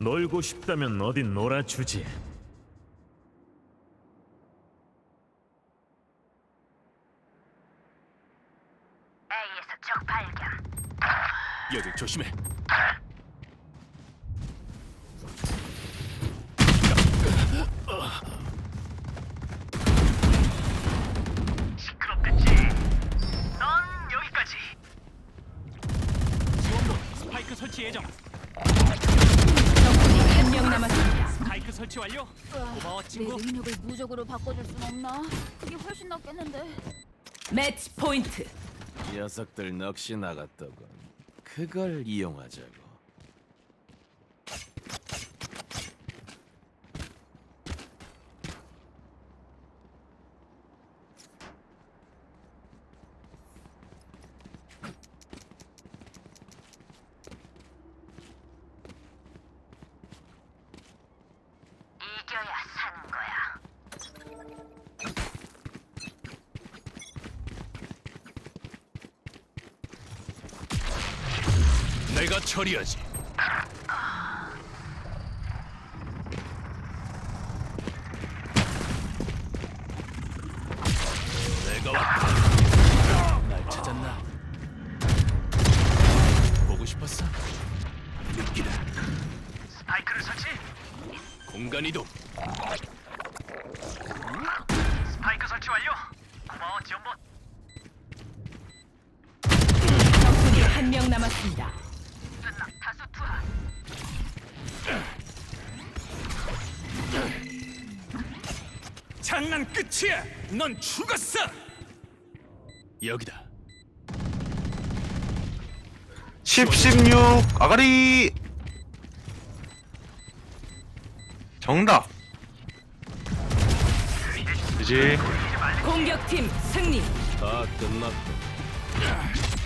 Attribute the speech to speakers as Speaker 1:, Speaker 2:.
Speaker 1: 놀고 싶다면 어디 놀아주지.
Speaker 2: A에서 적 발견.
Speaker 3: 여길 조심해.
Speaker 2: 시끄럽겠지. 넌 여기까지.
Speaker 3: 지원부 스파이크 설치 예정.
Speaker 4: 적군이 한 명 남았습니다.
Speaker 3: 스파이크 설치 완료. 고마워
Speaker 5: 내
Speaker 3: 친구.
Speaker 5: 능력을 무적으로 바꿔줄 순 없나? 그게 훨씬 낫겠는데.
Speaker 4: 매치 포인트.
Speaker 6: 녀석들 넋이 나갔더군. 그걸 이용하자고.
Speaker 3: 내가 처리하지. 내가 왔다. 날 찾았나? 보고 싶었어? 느끼다.
Speaker 2: 스파이크를 설치.
Speaker 3: 공간 이동.
Speaker 2: 스파이크 설치 완료. 고마워 지원부.
Speaker 4: 적군이 한 명 남았습니다.
Speaker 3: 장난 끝이야. 넌 죽었어. 여기다.
Speaker 7: 10, 16 아가리 정답 이지
Speaker 4: 공격팀 승리.
Speaker 6: 다 끝났다.